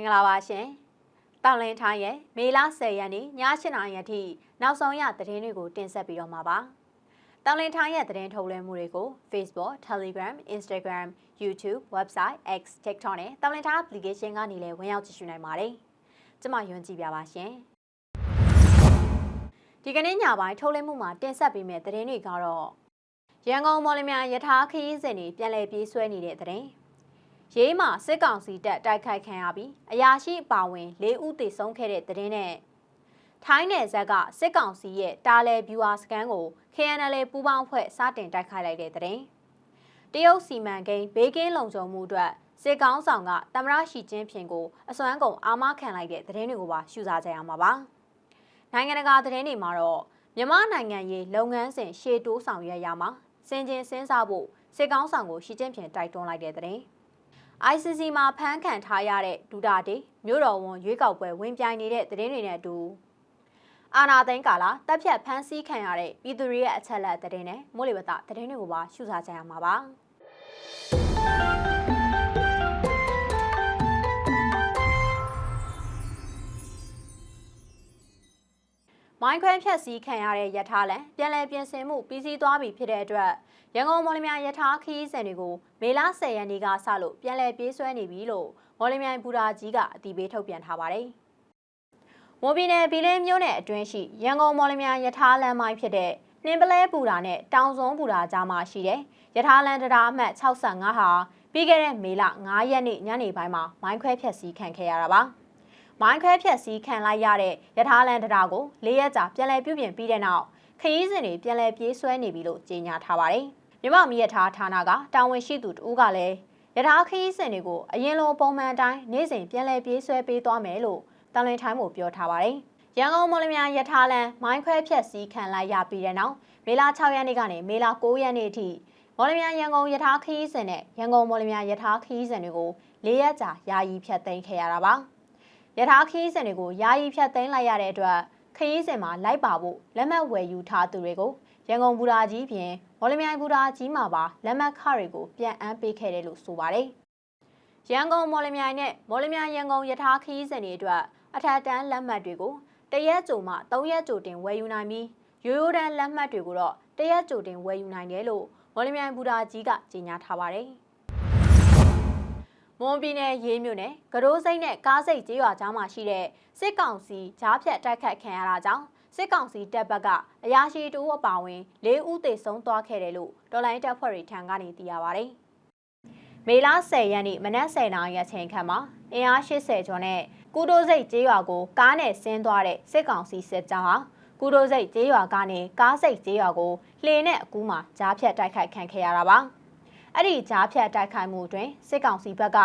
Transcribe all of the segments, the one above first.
္ဂလာပါရှင်။တောင်လင်းထိုင်းရဲ့မေလ10ရက်နေ့ည7:00နာရီအထိနောက်ဆုံးရသတင်းတွေကိုတင်ဆက်ပြီးတော့မှာပါ။တောင်လင်းထိုင်းရဲ့သတင်းထုတ်လွှင့်မှုတွေကို Facebook, Telegram, Instagram, YouTube, Website, X, TikTok နဲ့တောင်လင်းထိုင်း application ကနေလည်းဝင်ရောက်ကြည့်ရှုနိုင်ပါတယ်။ကျွန်မယွန်းကြည့်ပြပါရှင်။ဒီကနေ့ညပိုင်းထုတ်လွှင့်မှုမှာတင်ဆက်ပေးမယ့်သတင်းတွေကတော့ရန်ကုန်မော်လမြိုင်ယထာခရီးစဉ်တွေပြန်လည်ပြေးဆွဲနေတဲ့သတင်း။ ရေးမှာစစ်ကောင်စီတပ်တိုက်ခိုက်ခံရပြီးအရာရှိအပါဝင်၄ဦးသေဆုံးခဲ့တဲ့သတင်းနဲ့ထိုင်းနယ်ဇက်ကစစ်ကောင်စီရဲ့တာလယ်ဗျူဟာစကန်ကို KNL ပူးပေါင်းဖွဲ့စတင်တိုက်ခိုက်လိုက်တဲ့သတင်းတရုတ်စီမံကိန်းဘေးကင်းလုံခြုံမှုအတွက်စစ်ကောင်းဆောင်ကတမရရှိချင်းဖြင့်ကိုအစွမ်းကုန်အာမခံလိုက်တဲ့သတင်းတွေကိုပါရှုစားကြရမှာပါနိုင်ငံတကာသတင်းတွေမှာတော့မြန်မာနိုင်ငံရေးလုပ်ငန်းစဉ်ရှေ့တိုးဆောင်ရွက်ရမှာစင်ကျင်စင်းစားဖို့စစ်ကောင်းဆောင်ကိုရှီချင်းဖြင့်တိုက်တွန်းလိုက်တဲ့သတင်း ICC မှာဖမ်းခံထားရတဲ့ဒူတာတေမြို့တော်ဝန်ရွေးကောက်ပွဲဝင်ပြိုင်နေတဲ့သတင်းတွေနဲ့အတူအာနာသိန်းကာလာတပ်ဖြတ်ဖမ်းဆီးခံရတဲ့ပြည်သူတွေရဲ့အချက်အလက်သတင်းနဲ့မိုးလေဝသသတင်းတွေကိုပါရှုစားကြရမှာပါ မိုင်းခွဲဖြတ်စည်းခံရတဲ့ယထာလန်ပြန်လည်ပြင်ဆင်မှုပြီးစီးသွားပြီဖြစ်တဲ့အတွက်ရန်ကုန်မော်လမြိုင်ယထာခီးစံတွေကိုမေလ10ရက်နေ့ကစလို့ပြန်လည်ပြေးဆွဲနေပြီလို့မော်လမြိုင်ဘူရာကြီးကအတည်ပြုထုတ်ပြန်ထားပါတယ်။မော်ဘီနယ်ဘီလင်းမြို့နယ်အတွင်းရှိရန်ကုန်မော်လမြိုင်ယထာလမ်းမိုင်းဖြစ်တဲ့နှင်းပလဲပူရာနဲ့တောင်စုံပူရာကြားမှာရှိတဲ့ယထာလန်တရားအမှတ်65ဟာပြီးခဲ့တဲ့မေလ9ရက်နေ့ညနေပိုင်းမှာမိုင်းခွဲဖျက်ဆီးခံခဲ့ရတာပါ။ မိုင်းခွဲဖျက်ဆီးခံလိုက်ရတဲ့ယထာလန်တရားကို၄ရက်ကြာပြန်လည်ပြုပြင်ပြီးတဲ့နောက်ခရီးစဉ်တွေပြန်လည်ပြေးဆွဲနေပြီလို့ကြေညာထားပါတယ်။မြမမီရထားဌာနကတာဝန်ရှိသူတဦးကလည်းရထားခရီးစဉ်တွေကိုအရင်လိုပုံမှန်တိုင်းနေ့စဉ်ပြန်လည်ပြေးဆွဲပေးသွားမယ်လို့တန်လွင်ထိုင်းမှုပြောထားပါတယ်။ရန်ကုန်မော်လမြိုင်ရထားလမ်းမိုင်းခွဲဖြက်စီးခံလိုက်ရပြီးတဲ့နောက်မေလ6ရက်နေ့ကနေမေလ9ရက်နေ့အထိမော်လမြိုင်ရန်ကုန်ရထားခရီးစဉ်နဲ့ရန်ကုန်မော်လမြိုင်ရထားခရီးစဉ်တွေကို၄ရက်ကြာယာယီဖြတ်သိမ်းခဲ့ရတာပါ။ ရထားခရီးစဉ်တွေကိုယာယီဖြတ်သိမ်းလိုက်ရတဲ့အတွက်ခရီးစဉ်မှာလိုက်ပါဖို့လက်မှတ်ဝယ်ယူထားသူတွေကိုရန်ကုန်ဘူရာကြီးပြင်မော်လမြိုင်ဘူရာကြီးမှာပါလက်မှတ်ခတွေကိုပြန်အမ်းပေးခဲ့တယ်လို့ဆိုပါတယ်။ရန်ကုန်မော်လမြိုင်နဲ့မော်လမြိုင်ရန်ကုန်ယထာခီးစဉ်တွေအတွက်အထက်တန်းလက်မှတ်တွေကိုတရက်ကြိုမှ၃ရက်ကြိုတင်ဝယ်ယူနိုင်ပြီးရိုးရိုးတန်းလက်မှတ်တွေကိုတော့တရက်ကြိုတင်ဝယ်ယူနိုင်တယ်လို့မော်လမြိုင်ဘူရာကြီးကကြေညာထားပါတယ်။ မွန်ပြည်နယ်ရေးမြို့နယ်ကရိုးစိတ်နဲ့ကားစိတ်ကျေးရွာကြားမှာရှိတဲ့စစ်ကောင်စီဂျားဖြတ်တိုက်ခတ်ခံရတာကြောင့်စစ်ကောင်စီတပ်ဘက်ကအရာရှိတူအပါဝင်၄ဦးသေဆုံးသွားခဲ့တယ်လို့တော်လိုင်းတပ်ဖွဲ့တွေထံကနေသိရပါဗျ။မေလ10ရက်နေ့မနက်10:00နာရီအချိန်ခန့်မှာအင်အား80ကျော်နဲ့ကုတိုးစိတ်ကျေးရွာကိုကားနဲ့ဆင်းသွားတဲ့စစ်ကောင်စီစစ်ကြောင်းဟာကုတိုးစိတ်ကျေးရွာကနေကားစိတ်ကျေးရွာကိုလှေနဲ့အကူးမှာကြားဖြတ်တိုက်ခိုက်ခံခဲ့ရတာပါ။ အဲ့ဒီကြားဖြတ်တိုက်ခိုက်မှုတွင်စစ်ကောင်စီဘက်က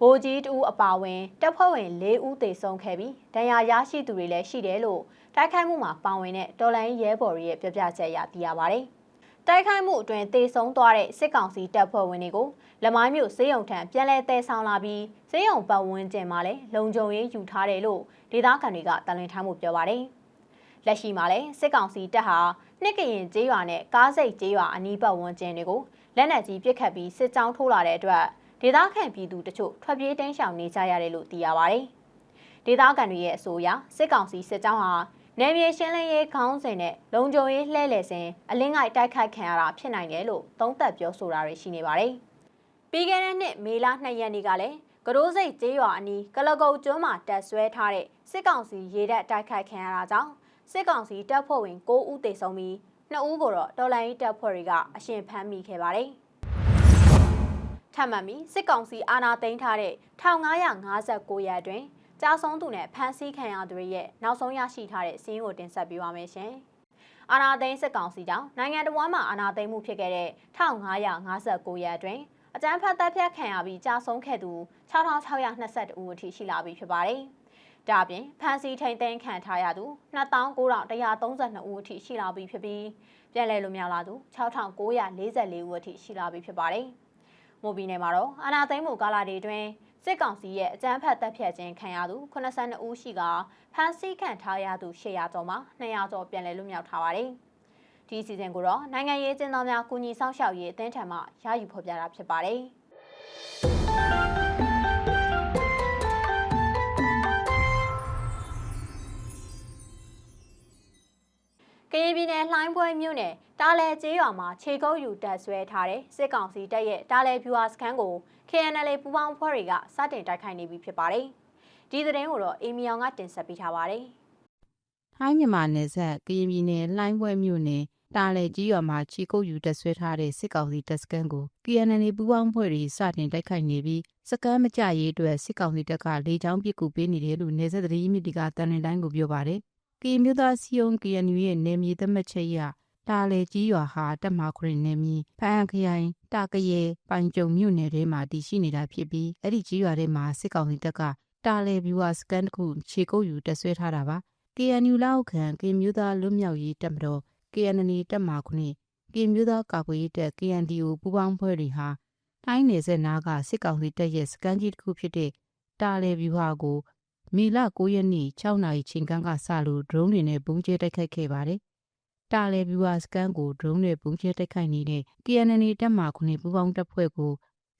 ဗိုလ်ကြီးတူအပါဝင်တပ်ဖွဲ့ဝင်၄ဦးသေဆုံးခဲ့ပြီးဒဏ်ရာရရှိသူတွေလည်းရှိတယ်လို့တိုက်ခိုက်မှုမှာပါဝင်တဲ့တော်လိုင်းရဲဘော်တွေရဲ့ပြောပြချက်အရသိရပါဗျ။တိုက်ခိုက်မှုအတွင်းတေဆုံးသွားတဲ့စစ်ကောင်စီတပ်ဖွဲ့ဝင်တွေကိုလမိုင်းမြို့စေယုံထံပြန်လည်တဲဆောင်လာပြီးစေယုံပတ်ဝန်းကျင်မှာလည်းလုံခြုံရေးယူထားတယ်လို့ဒေသခံတွေကတန်လွင်ထားမှုပြောပါတယ်။လက်ရှိမှာလည်းစစ်ကောင်စီတပ်ဟာနှစ်ကရင်ကျေးရွာနဲ့ကားစိတ်ကျေးရွာအနီးပတ်ဝန်းကျင်တွေကို လက်နက်ကြီးပစ်ခတ်ပြီးစစ်ကြောင်းထိုးလာတဲ့အတွက်ဒေသခံပြည်သူတချို့ထွက်ပြေးတင်းရှောင်နေကြရတယ်လို့သိရပါတယ်။ဒေသခံတွေရဲ့အဆိုအရစစ်ကောင်စီစစ်ကြောင်းဟာနယ်မြေရှင်းလင်းရေးခေါင်းစဉ်နဲ့လုံခြုံရေးလှည့်လည်စဉ်အလင်းငိုက်တိုက်ခိုက်ခံရတာဖြစ်နိုင်တယ်လို့သုံးသပ်ပြောဆိုတာတွေရှိနေပါတယ်။ပြီးခဲ့တဲ့နှစ်မေလ2ရက်နေ့ကလည်းကရိုးစိတ်ကျေးရွာအနီးကလကုတ်ကျွန်းမှာတပ်ဆွဲထားတဲ့စစ်ကောင်စီရေတပ်တိုက်ခိုက်ခံရတာကြောင့်စစ်ကောင်စီတပ်ဖွဲ့ဝင်9ဦးသေဆုံးပြီး 2ဦးကိုတော့တော်လိုင်းတပ်ဖွဲ့တွေကအရှင်ဖမ်းမိခဲ့ပါတယ်။ထပ်မံပြီးစစ်ကောင်စီအာဏာသိမ်းထားတဲ့1559ရက်အတွင်းကြာဆုံးသူနဲ့ဖမ်းဆီးခံရသူတွေရဲ့နောက်ဆုံးရရှိထားတဲ့စီးရင်ကိုတင်ဆက်ပေးပါမယ်ရှင်။အာနာသိန်းစစ်ကောင်စီကြောင့်နိုင်ငံတော်မှာအာနာသိန်းမှုဖြစ်ခဲ့တဲ့1559ရက်အတွင်းအကြမ်းဖက်တပ်ဖြတ်ခံရပြီးကြာဆုံးခဲ့သူ6622ဦးအထိရှိလာပြီဖြစ်ပါတယ်။ ဒါပြင်ဖမ်းဆီးထိန်သိမ်းခံထားရသူ2932ဦးအထိရှိလာပြီဖြစ်ပြီးပြည်လဲလိုမြောက်လာသူ6944ဦးအထိရှိလာပြီဖြစ်ပါတယ်။မိုဘီနယ်မှာတော့အာနာသိန်းမှုကာလာတွေအတွင်းစစ်ကောင်စီရဲ့အကြမ်းဖက်တပ်ဖြတ်ခြင်းခံရသူ82ဦးရှိကဖမ်းဆီးခံထားရသူ800ကျော်မှာ200ကျော်ပြန်လည်လွတ်မြောက်ထားပါတယ်။ဒီစီစဉ်ကိုတော့နိုင်ငံရေးကျင်းသားများကုညီဆောင်ရှောက်ရေးအသင်းထံမှရယူဖော်ပြတာဖြစ်ပါတယ်။ ကရင်ပြည်နယ်လှိုင်းပွဲမြို့နယ်တားလဲကျေးရွာမှာခြေကုပ်ယူတပ်ဆွဲထားတဲ့စစ်ကောင်စီတပ်ရဲ့တားလဲဖြူဟာစခန်းကို KNL ပူးပေါင်းဖွဲ့တွေကစတင်တိုက်ခိုက်နေပြီဖြစ်ပါတယ်။ဒီသတင်းကိုတော့အေမီယောင်ကတင်ဆက်ပေးထားပါတယ်။ထိုင်းမြန်မာနယ်စပ်ကရင်ပြည်နယ်လှိုင်းပွဲမြို့နယ်တာလဲကြီးရွာမှာချီကုတ်ယူတက်ဆွဲထားတဲ့စစ်ကောင်စီတပ်စခန်းကို KNL ပူးပေါင်းဖွဲ့တွေစတင်တိုက်ခိုက်နေပြီးစကမ်းမကြရေးအတွက်စစ်ကောင်စီတပ်ကလေကြောင်းပစ်ကူပေးနေတယ်လို့နေဆက်သတင်းမြစ်တီကတန်ရင်တိုင်းကိုပြောပါတယ်။ ကရင်မျိုးသားစီယုံ KNU ရဲ့နယ်မြေသတ်မှတ်ချက်အရတာလဲကြီးရွာဟာတက်မာခရင်နယ်မြေဖအံခရိုင်တာကရဲပိုင်ကြုံမြို့နယ်ထဲမှာတည်ရှိနေတာဖြစ်ပြီးအဲ့ဒီကြီးရွာထဲမှာစစ်ကောင်စီတပ်ကတာလဲဗျူဟာစကန်တစ်ခုခြေကုပ်ယူတက်ဆွဲထားတာပါ။ KNU လောက်ခံကင်မျိုးသားလွတ်မြောက်ရေးတပ်မတော် KNN တပ်မှာခုနှစ်ကင်မျိုးသားကာကွယ်ရေးတပ် KNDO ပူးပေါင်းဖွဲ့တွေဟာတိုင်းနယ်စပ်နားကစစ်ကောင်စီတပ်ရဲ့စကန်ကြီးတစ်ခုဖြစ်တဲ့တာလဲဗျူဟာကို မီလ9ရက်နေ့6နာရီချိန်ကန်းကစလို့ drone တွေနဲ့ပုံကျဲတိုက်ခိုက်ခဲ့ပါတယ်။တာလဲဗျူဟာစကန်ကို drone နဲ့ပုံကျဲတိုက်ခိုက်နေတဲ့ KNN တပ်မှာခုနှစ်ပူးပေါင်းတပ်ဖွဲ့ကို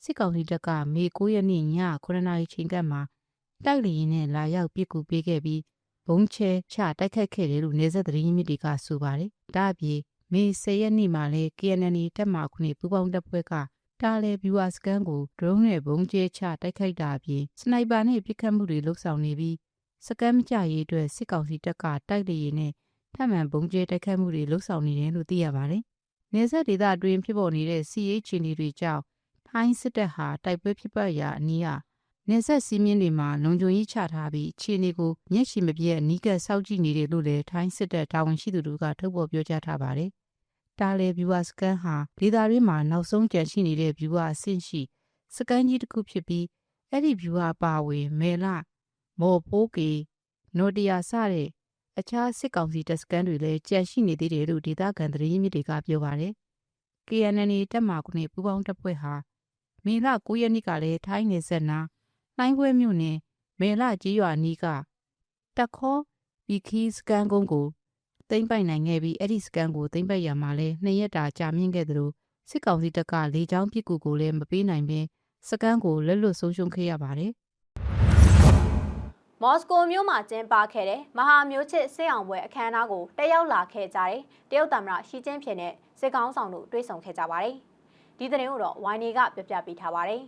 စစ်ကောင်စီတပ်ကမေ9ရက်နေ့ည9နာရီချိန်ကမှာတိုက်လျင်နဲ့လာရောက်ပစ်ကူပေးခဲ့ပြီးဘုံချဲချတိုက်ခတ်ခဲ့တယ်လို့နေဆက်သတင်းမြစ်တွေကဆိုပါတယ်။ဒါ့အပြင်မေ10ရက်နေ့မှာလဲ KNN တပ်မခုနှစ်ပူပေါင်းတပ်ဖွဲ့က တာလဲဗျူဟာစကန်ကို drone နဲ့ဘုံကျဲချတိုက်ခိုက်တာအပြင်စနိုက်ပါနဲ့ပစ်ခတ်မှုတွေလုပ်ဆောင်နေပြီးစကန်မကြရေးအတွက်စစ်ကောင်စီတပ်ကတိုက်လေရင်နဲ့ထပ်မံဘုံကျဲတိုက်ခိုက်မှုတွေလုပ်ဆောင်နေတယ်လို့သိရပါတယ်။နေဆက်ဒေသအတွင်းဖြစ်ပေါ်နေတဲ့စီရေးချီနေတွေကြောင့်ထိုင်းစစ်တပ်ဟာတိုက်ပွဲဖြစ်ပတ်ရာအနီးကနေဆက်စီးမြင့်တွေမှာလုံခြုံရေးချထားပြီးခြေနေကိုမျက်ရှိမပြတ်နီးကပ်စောင့်ကြည့်နေတယ်လို့လည်းထိုင်းစစ်တပ်တာဝန်ရှိသူတို့ကထုတ်ဖော်ပြောကြားထားပါတယ်။ တာလေဗျူဟာစကန်ဟာဒေသရင်းမှာနောက်ဆုံးကြန့်ရှိနေတဲ့ဗျူဟာအဆင့်ရှိစကန်ကြီးတစ်ခုဖြစ်ပြီးအဲ့ဒီဗျူဟာပါဝင်မဲလမော်ပိုးကေနိုတယာစတဲ့အခြားစစ်ကောင်စီတပ်စကန်တွေလည်းကြန့်ရှိနေသေးတယ်လို့ဒေသခံသတင်းမြစ်တွေကပြောပါတယ်။ KNN တပ်မှခုနှစ်ပူးပေါင်းတပ်ဖွဲ့ဟာမေလ9ရက်နေ့ကလည်းထိုင်းနေဆက်နာလိုင်းပွဲမြို့နယ်မေလကြီးရွာနီးကတက်ခေါ်ဘီခီစကန်ကုန်းကို သိမ့်ပိုက်နိုင်ခဲ့ပြီးအဲ့ဒီစကန်ကိုသိမ့်ပိုက်ရမှာလဲနှစ်ရက်တာကြာမြင့်ခဲ့သလိုစစ်ကောင်စီတပ်ကလေကြောင်းပစ်ကူကိုလည်းမပေးနိုင်ဘဲစကန်ကိုလက်လွတ်ဆုံးရှုံးခဲ့ရပါတယ်မော်စကိုမြို့မှာကျင်းပခဲ့တဲ့မဟာမျိုးချစ်စစ်အောင်ပွဲအခမ်းအနားကိုတက်ရောက်လာခဲ့ကြတဲ့တရုတ်သမ္မတရှီကျင်းဖျင်နဲ့စစ်ကောင်းဆောင်တို့တွေ့ဆုံခဲ့ကြပါတယ်။ဒီသတင်းကိုတော့ဝိုင်းနေကပြပြပေးထားပါတယ်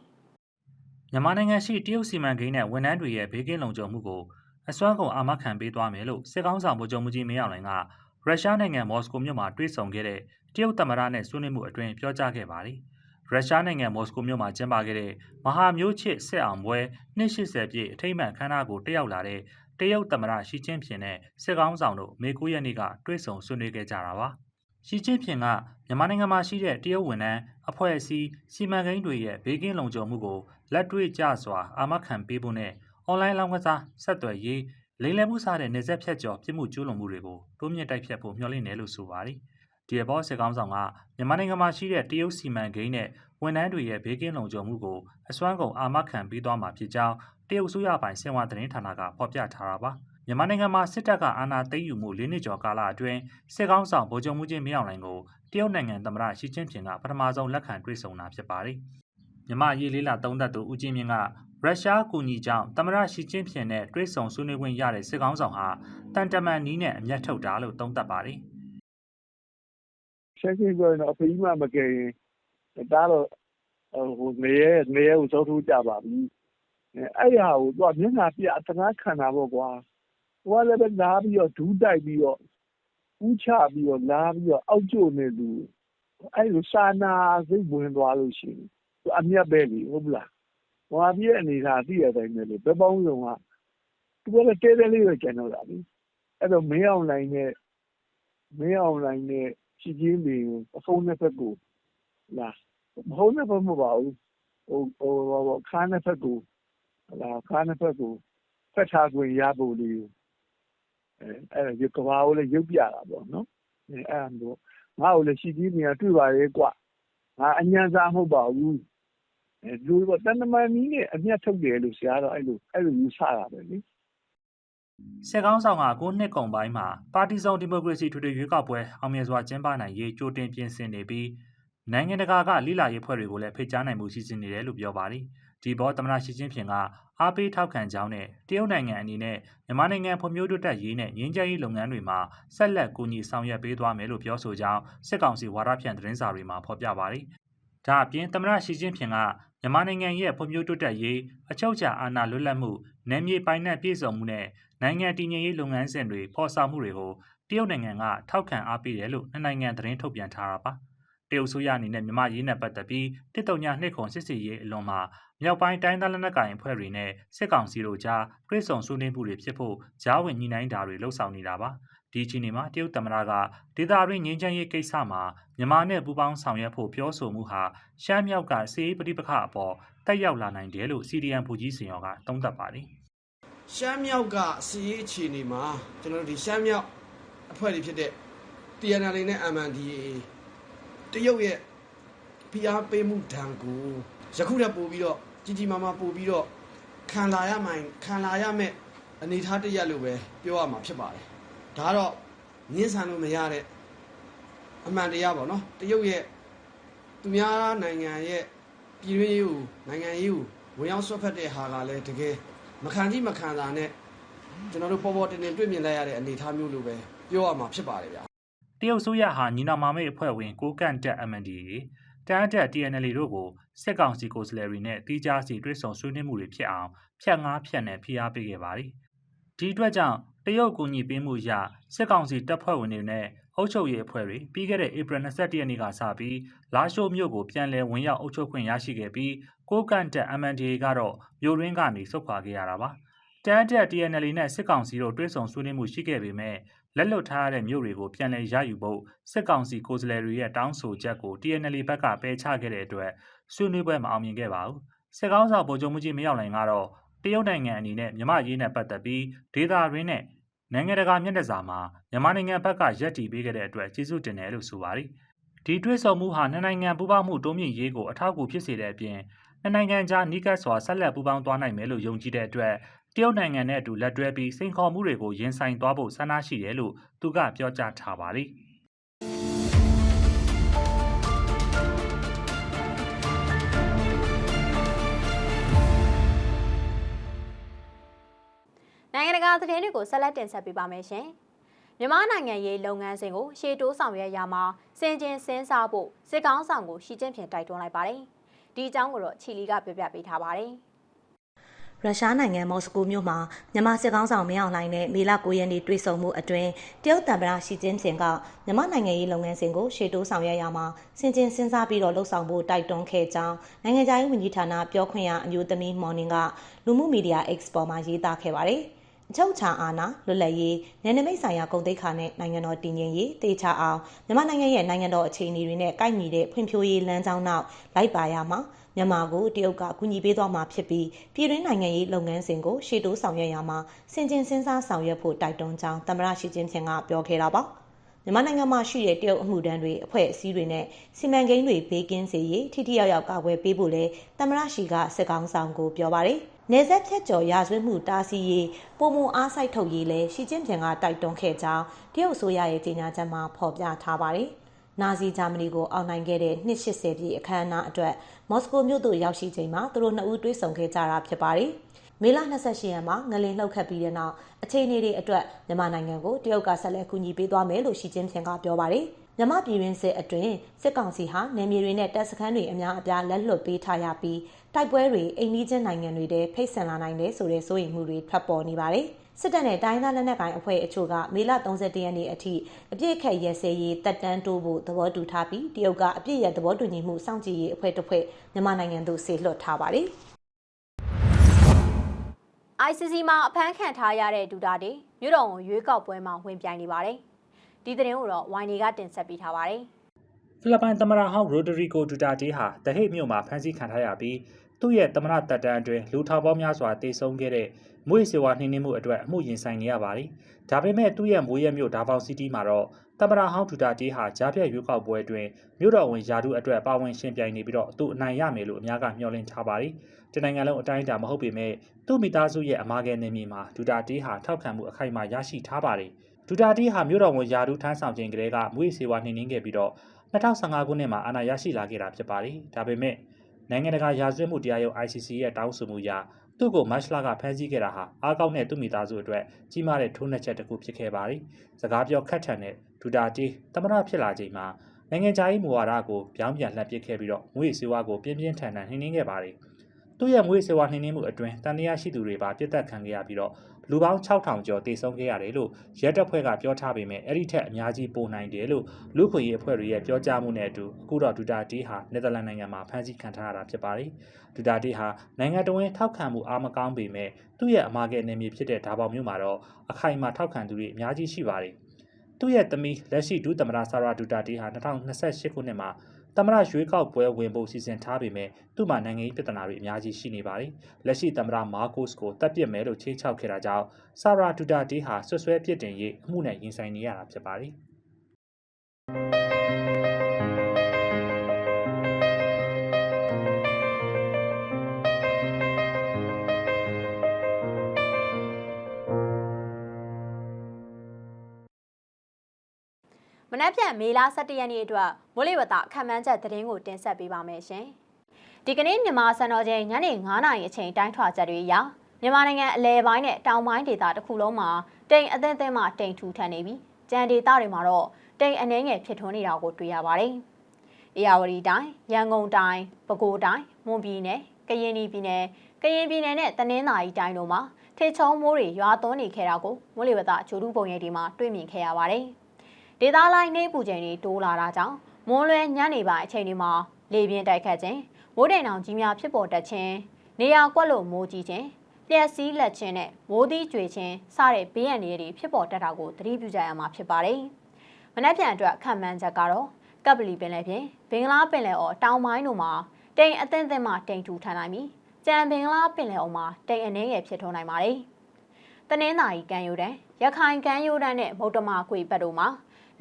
။မြန်မာနိုင်ငံရှိတရုတ်စီမံကိန်းနဲ့ဝန်ထမ်းတွေရဲ့ဘေးကင်းလုံခြုံမှုကို အစွမ်းကုန်အာမခံပေးသွားမယ်လို့စစ်ကောင်းဆောင်ဗိုလ်ချုပ်မှုကြီးမင်းအောင်လှိုင်ကရုရှားနိုင်ငံမော်စကိုမြို့မှာတွေ့ဆုံခဲ့တဲ့တရုတ်သမ္မတနဲ့ဆွေးနွေးမှုအတွင်းပြောကြားခဲ့ပါတယ်။ရုရှားနိုင်ငံမော်စကိုမြို့မှာကျင်းပခဲ့တဲ့မဟာမျိုးချစ်စစ်အောင်ပွဲ280ပြည့်အထိမ်းအမှန်ခမ်းနားကိုတက်ရောက်လာတဲ့တရုတ်သမ္မတရှီကျင်းဖျင်နဲ့စစ်ကောင်းဆောင်တို့မေ9ရက်နေ့ကတွေ့ဆုံဆွေးနွေးခဲ့ကြတာပါ။ရှီကျင်းဖျင်ကမြန်မာနိုင်ငံမှာရှိတဲ့တရုတ်ဝန်ထမ်းအဖွဲ့အစည်းစီမံကိန်းတွေရဲ့ဘေးကင်းလုံခြုံမှုကိုလက်တွေ့ကျစွာအာမခံပေးဖို့နဲ့ အွန်လိုင်းလောင်းကစားဆက်သွယ်ရေးလိမ်လည်မှုစတဲ့နေဆက်ဖြတ်ကျော်ပြစ်မှုကျူးလွန်မှုတွေကိုတိုးမြင့်တိုက်ဖျက်ဖို့မျှော်လင့်တယ်လို့ဆိုပါတယ်။ဒီအပေါ်စစ်ကောင်းဆောင်ကမြန်မာနိုင်ငံမှာရှိတဲ့တရုတ်စီမံကိန်းနဲ့ဝန်ထမ်းတွေရဲ့ဘေးကင်းလုံခြုံမှုကိုအစွမ်းကုန်အာမခံပေးသွားမှာဖြစ်ကြောင်းတရုတ်ဆိုရပိုင်စင်ဝါသတင်းဌာနကဖော်ပြထားတာပါ။မြန်မာနိုင်ငံမှာစစ်တပ်ကအာဏာသိမ်းယူမှု၄နှစ်ကျော်ကာလအတွင်းစစ်ကောင်းဆောင်ဗိုလ်ချုပ်မှုချင်းမင်းအောင်လှိုင်ကိုတရုတ်နိုင်ငံသမ္မတရှီကျင်းဖျင်ကပထမဆုံးလက်ခံတွေ့ဆုံတာဖြစ်ပါတယ်။မြန်မာရေးလေးလာသုံးသက်သူဦးချင်းမြင့်က ရုရှားကူညီကြောင်းသမ္မတရှီကျင်းဖျင်နဲ့တွေ့ဆုံဆွေးနွေးခွင့်ရတဲ့စစ်ကောင်းဆောင်ဟာတန်တမန်နီးနဲ့အမျက်ထုတ်တာလို့သုံးသပ်ပါတယ်ရှင်းရှင်းပြောရင်တော့အဖေကြီးမှမကယ်ရင်ဒါတော့ဟိုနေရဲနေရဲကိုစောထိုးကြပါပြီအဲ့ရဟာကိုသူကမျက်နှာပြအတနာခံတာပေါ့ကွာဟိုကလည်းပဲလာပြီးတော့ဒူးတိုက်ပြီးတော့ဦးချပြီးတော့လာပြီးတော့အောက်ကျနေလူအဲ့လိုစာနာစိတ်ဝင်သွားလို့ရှိရင်သူအမျက်ပဲလေဟုတ်ပလား ဟိုဟာပြည့်အနေထားသိရတဲ့အတိုင်းပဲလေဘယ်ပေါင်းစုံကသူကလည်းတဲတဲလေးပဲကျန်တော့တာလေအဲ့တော့မင်းအောင်လိုင်းနဲ့မင်းအောင်လိုင်းနဲ့ချီချင်းတွေအဖုံးနှစ်ဖက်ကိုလာမဟုတ်နှစ်ဖက်မပါဘူးဟိုဟိုခါးနှစ်ဖက်ကိုလာခါးနှစ်ဖက်ကိုဖက်ထားခွင့်ရဖို့လေးအဲအဲ့ဒါကဘာကိုလည်းရုပ်ပြတာပေါ့နော်အဲအဲ့ဒါမျိုးငါ့ကိုလည်းရှိကြီးမြင်တွေ့ပါရဲ့ကွငါအញ្ញံစားမဟုတ်ပါဘူးအဲ လူကတန်တမန်ကြီးနဲ့အမျက်ထုတ်တယ်လို့ဆရာတော့အဲ့လိုအဲ့လိုယူဆတာပဲလေစစ်ကောင်းဆောင်က9နှစ်ကုန်ပိုင်းမှာပါတီစုံဒီမိုကရေစီထွေထွေရွေးကောက်ပွဲအောင်မြင်စွာကျင်းပနိုင်ရေးကြိုတင်ပြင်ဆင်နေပြီးနိုင်ငံတကာကလိလာရေးဖွဲ့တွေကိုလည်းဖိတ်ကြားနိုင်မှုရှိနေတယ်လို့ပြောပါတယ်။ဒီဘောသမ္မတရှီကျင်းဖျင်ကအားပေးထောက်ခံကြောင်းနဲ့တရုတ်နိုင်ငံအနေနဲ့မြန်မာနိုင်ငံဖွံ့ဖြိုးတိုးတက်ရေးနဲ့ငြိမ်းချမ်းရေးလုပ်ငန်းတွေမှာဆက်လက်ကူညီဆောင်ရွက်ပေးသွားမယ်လို့ပြောဆိုကြောင်းစစ်ကောင်စီဝါဒဖြန့်သတင်းစာတွေမှာဖော်ပြပါတယ်။ ဒါအပြင်သမ္မတရှီကျင်းဖျင်ကမြန်မာနိုင်ငံရဲ့ဖွံ့ဖြိုးတိုးတက်ရေးအချုပ်အခြာအာဏာလွတ်လပ်မှုနယ်မြေပိုင်နက်ပြည့်စုံမှုနဲ့နိုင်ငံတည်ငြိမ်ရေးလုပ်ငန်းစဉ်တွေဖော်ဆောင်မှုတွေကိုတရုတ်နိုင်ငံကထောက်ခံအားပေးတယ်လို့နှစ်နိုင်ငံသတင်းထုတ်ပြန်ထားတာပါ။တရုတ်ဆိုရအနေနဲ့မြန်မာရေးနဲ့ပတ်သက်ပြီးတစ်တုံညာနှစ်ခွန်စစ်စီရေးအလွန်မှာမြောက်ပိုင်းတိုင်းသားလက်နက်ကိုင်အဖွဲ့တွေနဲ့စစ်ကောင်စီတို့ကြားပြည်စုံဆွေးနွေးမှုတွေဖြစ်ဖို့ကြားဝင်ညှိနှိုင်းတာတွေလှုပ်ဆောင်နေတာပါ။ ဒီအချိန်မှာတရုတ်သမ္မတကဒေသတွင်းငြိမ်းချမ်းရေးကိစ္စမှာမြန်မာနဲ့ပူးပေါင်းဆောင်ရွက်ဖို့ပြောဆိုမှုဟာရှမ်းမြောက်ကစီးရေးပဋိပက္ခအပေါ်တက်ရောက်လာနိုင်တယ်လို့ CDN ဘူကြီးစင်ရောကသုံးသပ်ပါတယ်ရှမ်းမြောက်ကစီးရေးအခြေအနေမှာကျွန်တော်တို့ဒီရှမ်းမြောက်အဖွဲ့တွေဖြစ်တဲ့ TNL နဲ့ MNDAA တရုတ်ရဲ့ဖိအားပေးမှုဒဏ်ကိုယခုထပ်ပို့ပြီးတော့ကြီးကြီးမားမားပို့ပြီးတော့ခံလာရမှန်ခံလာရမယ့်အနေအထားတစ်ရက်လို့ပဲပြောရမှာဖြစ်ပါတယ် ဒါကတော့ငင်းဆန်လို့မရတဲ့အမှန်တရားပေါ့နော်တရုတ်ရဲ့သူများနိုင်ငံရဲ့ပြည်တွင်းရေးကိုနိုင်ငံရေးကိုဝင်ရောက်ဆွတ်ဖက်တဲ့ဟာကလည်းတကယ်မခံကြည့်မခံတာနဲ့ကျွန်တော်တို့ပေါ်ပေါ်တင်တင်တွေ့မြင်လိုက်ရတဲ့အနေအထားမျိုးလိုပဲပြောရမှာဖြစ်ပါတယ်ဗျာတရုတ်ဆိုရဟာညီနောင်မမိတ်အဖွဲ့ဝင်ကိုကန့်တက် MNDA တန်းတက် TNL တို့ကိုစစ်ကောင်စီကိုယ်စားလှယ်တွေနဲ့တီးခြားစီတွဲဆောင်ဆွေးနွေးမှုတွေဖြစ်အောင်ဖြတ်ငါးဖြတ်နဲ့ဖိအားပေးခဲ့ပါတယ်။ ဒီအတွက်ကြောင့်တရုတ်ကူညီပေးမှုရစစ်ကောင်စီတပ်ဖွဲ့ဝင်တွေနဲ့အုပ်ချုပ်ရေးအဖွဲ့တွေပြီးခဲ့တဲ့ဧပြီ22ရက်နေ့ကစပြီးလာရှိုးမြို့ကိုပြန်လည်ဝင်ရောက်အုပ်ချုပ်ခွင့်ရရှိခဲ့ပြီးကိုကန့်တက် MNDA ကတော့မြို့ရင်းကနေဆုတ်ခွာခဲ့ရတာပါ။တန်းတက် TNL နဲ့စစ်ကောင်စီတို့တွဲဆောင်ဆွေးနွေးမှုရှိခဲ့ပေမဲ့လက်လွတ်ထားရတဲ့မြို့တွေကိုပြန်လည်ရယူဖို့စစ်ကောင်စီကိုယ်စားလှယ်တွေရဲ့တောင်းဆိုချက်ကို TNL ဘက်ကပယ်ချခဲ့တဲ့အတွက်ဆွေးနွေးပွဲမအောင်မြင်ခဲ့ပါဘူး။စစ်ကောင်ဆောင်ဗိုလ်ချုပ်မှုကြီးမရောက်နိုင်ကတော့ တရုတ်နိုင်ငံအနေနဲ့မြမရေးနဲ့ပတ်သက်ပြီးဒေတာရင်းနဲ့နိုင်ငံတကာမျက်နှာစာမှာမြန်မာနိုင်ငံဘက်ကရက်တီပေးခဲ့တဲ့အတွက်ကျေးဇူးတင်တယ်လို့ဆိုပါတယ်။ဒီတွဲဆောင်မှုဟာနှစ်နိုင်ငံပူးပေါင်းမှုတိုးမြင့်ရေးကိုအထောက်အကူဖြစ်စေတဲ့အပြင်နှစ်နိုင်ငံကြားနီးကပ်စွာဆက်လက်ပူးပေါင်းသွားနိုင်မယ်လို့ယုံကြည်တဲ့အတွက်တရုတ်နိုင်ငံနဲ့အတူလက်တွဲပြီးစိန်ခေါ်မှုတွေကိုရင်ဆိုင်သွားဖို့ဆန္ဒရှိတယ်လို့သူကပြောကြားထားပါတယ်။ နိုင်ငံတကာသတင်းတွေကိုဆက်လက်တင်ဆက်ပေးပါမယ်ရှင်။မြန်မာနိုင်ငံရေးလုပ်ငန်းစဉ်ကိုရှေ့တိုးဆောင်ရွက်ရမှာစင်ကျင်စင်းစားဖို့စစ်ကောင်းဆောင်ကိုရှီကျင့်ဖြင်တိုက်တွန်းလိုက်ပါတယ်။ဒီအကြောင်းကိုတော့ချီလီကပြောပြပေးထားပါတယ်။ရုရှားနိုင်ငံမော်စကိုမြို့မှာမြန်မာစစ်ကောင်းဆောင်မင်းအောင်လှိုင်နဲ့မေလ9ရက်နေ့တွေ့ဆုံမှုအတွင်းတရုတ်သမ္မတရှီကျင်းပင်ကမြန်မာနိုင်ငံရေးလုပ်ငန်းစဉ်ကိုရှေ့တိုးဆောင်ရွက်ရမှာစင်ကျင်စဉ်းစားပြီးတော့လှုပ်ဆောင်ဖို့တိုက်တွန်းခဲ့ကြောင်းနိုင်ငံခြားရေးဝန်ကြီးဌာနပြောခွင့်ရအမျိုးသမီးမော်နင်ကလူမှုမီဒီယာ X ပေါ်မှာရေးသားခဲ့ပါတယ်။ အချုပ်ချာအာဏာလွတ်လပ်ရေးနယ်နိမိတ်ဆိုင်ရာကုန်သိက္ခာနဲ့နိုင်ငံတော်တည်ငြိမ်ရေးတေချာအောင်မြန်မာနိုင်ငံရဲ့နိုင်ငံတော်အခြေအနေတွေနဲ့ကိုက်ညီတဲ့ဖွံ့ဖြိုးရေးလမ်းကြောင်းနောက်လိုက်ပါရမှာမြန်မာကိုတရုတ်ကကူညီပေးသွားမှာဖြစ်ပြီးပြည်တွင်းနိုင်ငံရေးလုပ်ငန်းစဉ်ကိုရှေ့တိုးဆောင်ရွက်ရမှာစင်ကျင်စဉ်းစားဆောင်ရွက်ဖို့တိုက်တွန်းကြောင်းသမ္မတရှီကျင်းဖျင်ကပြောခဲ့တာပါ မြန်မာနိုင်ငံမှာရှိတဲ့တရုတ်အမှုတန်းတွေအဖွဲ့အစည်းတွေနဲ့စီမံကိန်းတွေဘေးကင်းစေရေးထိထိရောက်ရောက်ကာကွယ်ပေးဖို့လဲသမ္မတရှီကစစ်ကောင်ဆောင်ကိုပြောပါတယ်နေဆက်ဖြတ်ကျော်ရာဇဝတ်မှုတားဆီးရေးပုံမအားစိုက်ထုတ်ရေးလဲရှီကျင်းဖျင်ကတိုက်တွန်းခဲ့ကြောင်းတရုတ်ဆိုရရဲ့ကြေညာချက်မှာဖော်ပြထားပါတယ်နာဇီဂျာမနီကိုအောင်နိုင်ခဲ့တဲ့နှစ်80ပြည့်အခမ်းအနားအတွက်မော်စကိုမြို့သို့ရောက်ရှိချိန်မှာသူတို့နှစ်ဦးတွေ့ဆုံခဲ့ကြတာဖြစ်ပါတယ်။ မေလ28ရက်မှာငလင်လှုပ်ခတ်ပြီးတဲ့နောက်အခြေအနေတွေအတွက်မြန်မာနိုင်ငံကိုတရုတ်ကဆက်လက်ကူညီပေးသွားမယ်လို့ရှီကျင်းဖျင်ကပြောပါတယ်။မြမပြည်ရင်းစစ်အတွင်းစစ်ကောင်စီဟာနယ်မြေတွေနဲ့တပ်စခန်းတွေအများအပြားလက်လွတ်ပေးထားရပြီးတိုက်ပွဲတွေအိမ်နီးချင်းနိုင်ငံတွေထဲဖိတ်ဆန်လာနိုင်တယ်ဆိုတဲ့စိုးရိမ်မှုတွေထွက်ပေါ်နေပါတယ်။စစ်တပ်နဲ့တိုင်းသားလက်နက်ကိုင်အဖွဲ့အချို့ကမေလ31ရက်နေ့အထိအပြစ်ခတ်ရဲစဲရေးတပ်တန်းတိုးဖို့သဘောတူထားပြီးတရုတ်ကအပြစ်ရသဘောတူညီမှုစောင့်ကြည့်ရေးအဖွဲ့တစ်ဖွဲ့မြန်မာနိုင်ငံသို့ဆေလွှတ်ထားပါတယ်။ ICC မှာအဖမ်းခံထားရတဲ့ဒူတာတွေမြို့တော်ဝန်ရွေးကောက်ပွဲမှာဝင်ပြိုင်နေပါတယ်။ဒီသတင်းကိုတော့ဝိုင်နေကတင်ဆက်ပေးထားပါတယ်။ဖိလစ်ပိုင်သမ္မတဟောင်းရိုဒရီကိုဒူတာတေးဟာတဟိတ်မြို့မှာဖမ်းဆီးခံထားရပြီးသူ့ရဲ့သမ္မတတပ်တန်းအတွင်းလူထောင်ပေါင်းများစွာတေဆုံးခဲ့တဲ့မွေးစေဝါနှိမ့်နှင်းမှုအတွက်အမှုရင်ဆိုင်နေရပါတယ်။ဒါပေမဲ့သူ့ရဲ့မွေးရမြို့ဒါဘောင်စီတီမှာတော့သမ္မတဟောင်းဒူတာတေးဟာကြားဖြတ်ရွေးကောက်ပွဲအတွင်းမြို့တော်ဝင်ယာဒူအတွက်ပါဝင်ရှင်ပြိုင်နေပြီးတော့သူအနိုင်ရမယ်လို့အများကမျှော်လင့်ထားပါတယ်။ တနိုင်ငံလုံးအတိုင်းအတာမဟုတ်ပေမဲ့သူ့မိသားစုရဲ့အမားငယ်နေမြေမှာဒူတာတေးဟာထောက်ခံမှုအခိုင်အမာရရှိထားပါတယ်။ဒူတာတေးဟာမြို့တော်ဝင်ယာဒူထမ်းဆောင်ခြင်းကလေးကမွေးစေဝါနှိမ့်နှင်းခဲ့ပြီးတော့2015ခုနှစ်မှာအာဏာရရှိလာခဲ့တာဖြစ်ပါတယ်။ဒါပေမဲ့နိုင်ငံတကာရာဇဝတ်မှုတရားရုံး ICC ရဲ့တောင်းဆိုမှုအရသူ့ကိုမတ်လကဖမ်းဆီးခဲ့တာဟာအားကောင်းတဲ့သူ့မိသားစုအတွက်ကြီးမားတဲ့ထိုးနှက်ချက်တစ်ခုဖြစ်ခဲ့ပါတယ်။စကားပြောခက်ထန်တဲ့ဒူတာတီတမရဖြစ်လာချိန်မှာနိုင်ငံခြားရေးမူဝါဒကိုပြောင်းပြန်လှန်ပစ်ခဲ့ပြီးတော့ငွေစေဝါကိုပြင်းပြင်းထန်ထန်နှိမ်နင်းခဲ့ပါတယ်။ သူ့ရဲ့ငွေစေဝါနှိမ်နင်းမှုအတွင်းတန်တရားရှိသူတွေပါပြစ်ဒတ်ခံခဲ့ရပြီးတော့လူပေါင်း6000ကျော်တေဆုံးခဲ့ရတယ်လို့ရဲတပ်ဖွဲ့ကပြောထားပေမဲ့အဲ့ဒီထက်အများကြီးပိုနိုင်တယ်လို့လူခွေရေးအဖွဲ့တွေရဲ့ပြောကြားမှုနဲ့အတူအခုတော့ဒူတာတီဟာနယ်သာလန်နိုင်ငံမှာဖမ်းဆီးခံထားရတာဖြစ်ပါတယ်။ဒူတာတီဟာနိုင်ငံတော်ဝင်ထောက်ခံမှုအားမကောင်းပေမဲ့သူ့ရဲ့အမားကဲနယ်မြေဖြစ်တဲ့ဒါပေါင်မြို့မှာတော့အခိုင်အမာထောက်ခံသူတွေအများကြီးရှိပါတယ်။သူ့ရဲ့သမီးလက်ရှိဒုသမ္မတဆာရာဒူတာတီဟာ2028ခုနှစ်မှာ သမ္မတရွေးကောက်ပွဲဝင်ဖို့စီစဉ်ထားပေမဲ့သူ့မှာနိုင်ငံရေးပြဿနာတွေအများကြီးရှိနေပါတယ်။လက်ရှိသမ္မတမာကိုစ်ကိုတပ်ပစ်မယ်လို့ချိန်ချောက်ခဲ့တာကြောင့်ဆာရာဒူတာတီဟာဆွဆွဲပြစ်တင်ရေးအမှုနဲ့ရင်ဆိုင်နေရတာဖြစ်ပါတယ်။ မနက်ဖြန်မေလ17ရက်နေ့အတွက်မိုးလေဝသခန့်မှန်းချက်သတင်းကိုတင်ဆက်ပေးပါမယ်ရှင်။ဒီကနေ့မြန်မာစံတော်ချိန်ညနေ9:00နာရီအချိန်တိုင်းထွာချက်တွေအရမြန်မာနိုင်ငံအလဲပိုင်းနဲ့တောင်ပိုင်းဒေသတစ်ခုလုံးမှာတိမ်အသင်းသင်းမှတိမ်ထူထန်နေပြီးကြံဒေသတွေမှာတော့တိမ်အနှဲငယ်ဖြစ်ထွန်းနေတာကိုတွေ့ရပါတယ်။အေရဝတီတိုင်း၊ရန်ကုန်တိုင်း၊ပဲခူးတိုင်း၊မွန်ပြည်နယ်၊ကရင်ပြည်နယ်၊ကရင်ပြည်နယ်နဲ့တနင်္သာရီတိုင်းတို့မှာထေချုံမိုးတွေရွာသွန်းနေခဲ့တာကိုမိုးလေဝသဂျိုးတူပုံရိပ်တွေမှာတွေ့မြင်ခဲ့ရပါတယ်။ ဒေသလိုက်နှိမ့်ပူချိန်တွေတိုးလာတာကြောင့်မွန်းလွဲညနေပိုင်းအချိန်တွေမှာလေပြင်းတိုက်ခတ်ခြင်းမိုးတိမ်တောင်ကြီးများဖြစ်ပေါ်တတ်ခြင်းနေရာကွက်လို့မိုးကြီးခြင်းလျှက်စီးလက်ခြင်းနဲ့မိုးသီးကြွေခြင်းစတဲ့ဘေးရန်တွေဖြစ်ပေါ်တတ်တာကိုသတိပြုကြရမှာဖြစ်ပါတယ်။မနက်ဖြန်အတွက်ခံမှန်းချက်ကတော့ကပ်ပလီပင်လယ်ပြင်ဘင်္ဂလားပင်လယ်အော်တောင်ပိုင်းတို့မှာတိမ်အသင်းသင်းမှတိမ်ထူထန်နိုင်ပြီးကြံဘင်္ဂလားပင်လယ်အော်မှာတိမ်အနှဲငယ်ဖြစ်ထွန်းနိုင်ပါတယ်။တနင်္သာရီကမ်းရိုးတန်းရခိုင်ကမ်းရိုးတန်းနဲ့မုတ်တမခွေဘက်တို့မှာ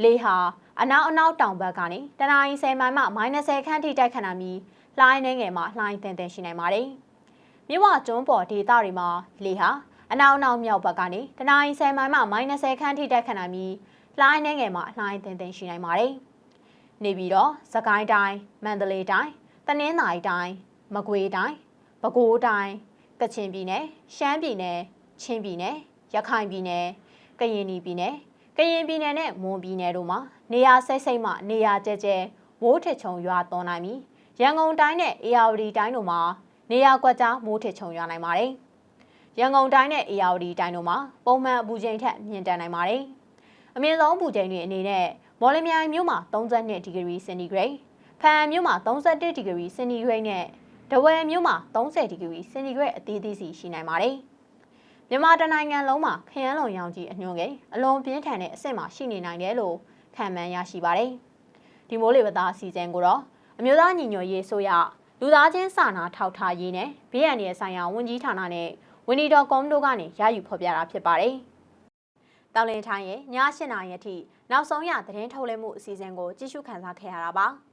လေဟာအနောက်အနောက်တောင်ဘက်ကနေတနအီ10မိုင်မှ -30 ခန့်ထိတိုက်ခတ်နိုင်ပြီးလှိုင်းနှဲငယ်မှာလှိုင်းတင်တင်ရှိနိုင်ပါတယ်။မြဝကျွန်းပေါ်ဒေသတွေမှာလေဟာအနောက်အနောက်မြောက်ဘက်ကနေတနအီ10မိုင်မှ -30 ခန့်ထိတိုက်ခတ်နိုင်ပြီးလှိုင်းနှဲငယ်မှာလှိုင်းတင်တင်ရှိနိုင်ပါတယ်။နေပြီးတော့စကိုင်းတိုင်းမန္တလေးတိုင်းတနင်္သာရီတိုင်းမကွေးတိုင်းပဲခူးတိုင်းကချင်ပြည်နယ်ရှမ်းပြည်နယ်ချင်းပြည်နယ်ရခိုင်ပြည်နယ်ကရင်ပြည်နယ် ကရင်ပြည်နယ်နဲ့မွန်ပြည်နယ်တို့မှာနေရာစိတ်စိတ်မှနေရာကျဲကျဲမိုးထစ်ချုံရွာသွန်းနိုင်ပြီးရန်ကုန်တိုင်းနဲ့အေရဝတီတိုင်းတို့မှာနေရာကွက်ကြားမိုးထစ်ချုံရွာနိုင်ပါတယ်။ရန်ကုန်တိုင်းနဲ့အေရဝတီတိုင်းတို့မှာပုံမှန်အပူချိန်ထက်မြင့်တက်နိုင်ပါတယ်။အမြင့်ဆုံးအပူချိန်တွေအနေနဲ့မော်လမြိုင်မြို့မှာ32ဒီဂရီစင်တီဂရိတ်ဖန်မြို့မှာ31ဒီဂရီစင်တီဂရိတ်နဲ့ဒဝယ်မြို့မှာ30ဒီဂရီစင်တီဂရိတ်အသေးသေးစီရှိနိုင်ပါတယ်။ မြန်မာတနိုင်ငံလုံးမှာခရမ်းလွန်ရောင်ကြီးအညွှန်းကိန်းအလွန်ပြင်းထန်တဲ့အဆင့်မှာရှိနေနိုင်တယ်လို့ခံမှန်းရရှိပါတယ်။ဒီမိုးလေဝသအစီအစဉ်ကိုတော့အမျိုးသားညီညွတ်ရေးဆိုရလူသားချင်းစာနာထောက်ထားရေးနဲ့ဘေးအန္တရာယ်ဆိုင်ရာဝန်ကြီးဌာနနဲ့ဝီနီတော်ကွန်တို့ကနေရယူဖော်ပြတာဖြစ်ပါတယ်။တောင်လင်းထိုင်းရဲ့ည8နာရီအထိနောက်ဆုံးရသတင်းထုတ်လွှင့်မှုအစီအစဉ်ကိုကြည့်ရှုခန်းစားခဲ့ရတာပါ။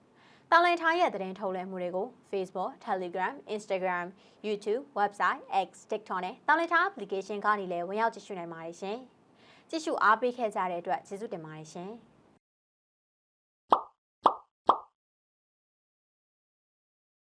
တောင်လင်းထိုင်းရဲ့သတင်းထုတ်လွှင့်မှုတွေကို Facebook, Telegram, Instagram, YouTube, Website, X, TikTok နဲ့တောင်လင်းထိုင်း application ကနေလည်းဝင်ရောက်ကြည့်ရှုနိုင်ပါတယ်ရှင်။ကြည့်ရှုအားပေးခဲ့ကြတဲ့အတွက်ကျေးဇူးတင်ပါတယ်ရှင်။